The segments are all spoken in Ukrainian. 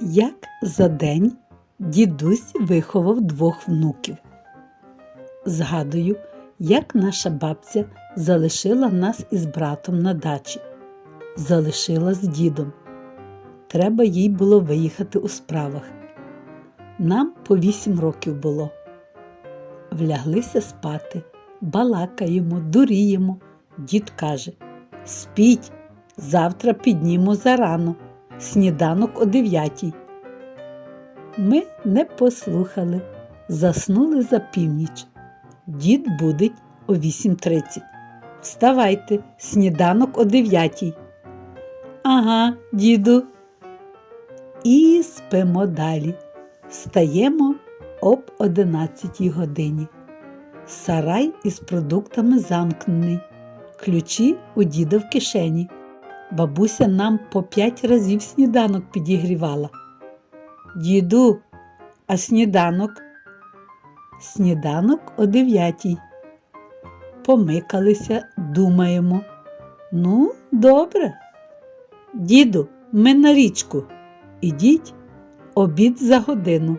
Як за день дідусь виховав двох внуків. Згадую, як наша бабця залишила нас із братом на дачі. Залишила з дідом. Треба їй було виїхати у справах. Нам по вісім років було. Вляглися спати, балакаємо, дуріємо. Дід каже: Спіть, завтра підніму зарано, сніданок о дев'ятій. Ми не послухали, заснули за північ. Дід будить о 8.30. Вставайте, сніданок о 9. Ага, діду. І спимо далі. Встаємо об 11 годині. Сарай із продуктами замкнений. Ключі у діда в кишені. Бабуся нам по п'ять разів сніданок підігрівала. Діду, а сніданок? Сніданок о дев'ятій. Помикалися, думаємо. Ну, добре. Діду, ми на річку. Ідіть, обід за годину.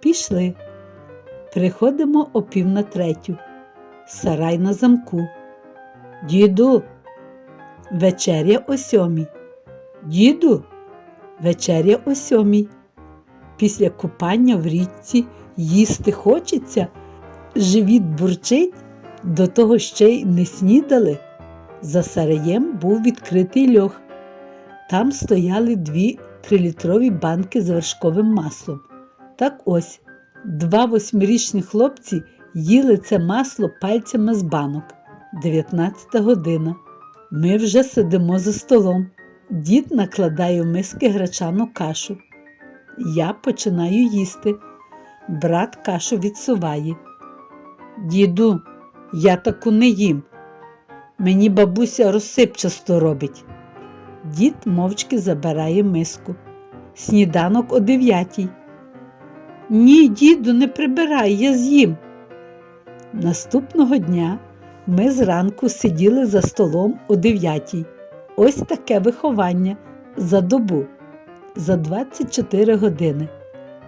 Пішли. Приходимо о пів на третю. Сарай на замку. Діду, вечеря о сьомій. Діду, вечеря о сьомій. Після купання в річці їсти хочеться, живіт бурчить, до того ще й не снідали. За сараєм був відкритий льох. Там стояли дві трилітрові банки з вершковим маслом. Так ось два восьмирічні хлопці їли це масло пальцями з банок. 19 година. Ми вже сидимо за столом. Дід накладає в миски гречану кашу. Я починаю їсти. Брат кашу відсуває. Діду, я таку не їм. Мені бабуся розсипчасто робить. Дід мовчки забирає миску. Сніданок о дев'ятій. Ні, діду, не прибирай, я з'їм. Наступного дня ми зранку сиділи за столом о 9. Ось таке виховання за добу, за 24 години,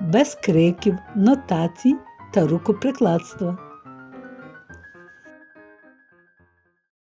без криків, нотацій та рукоприкладства.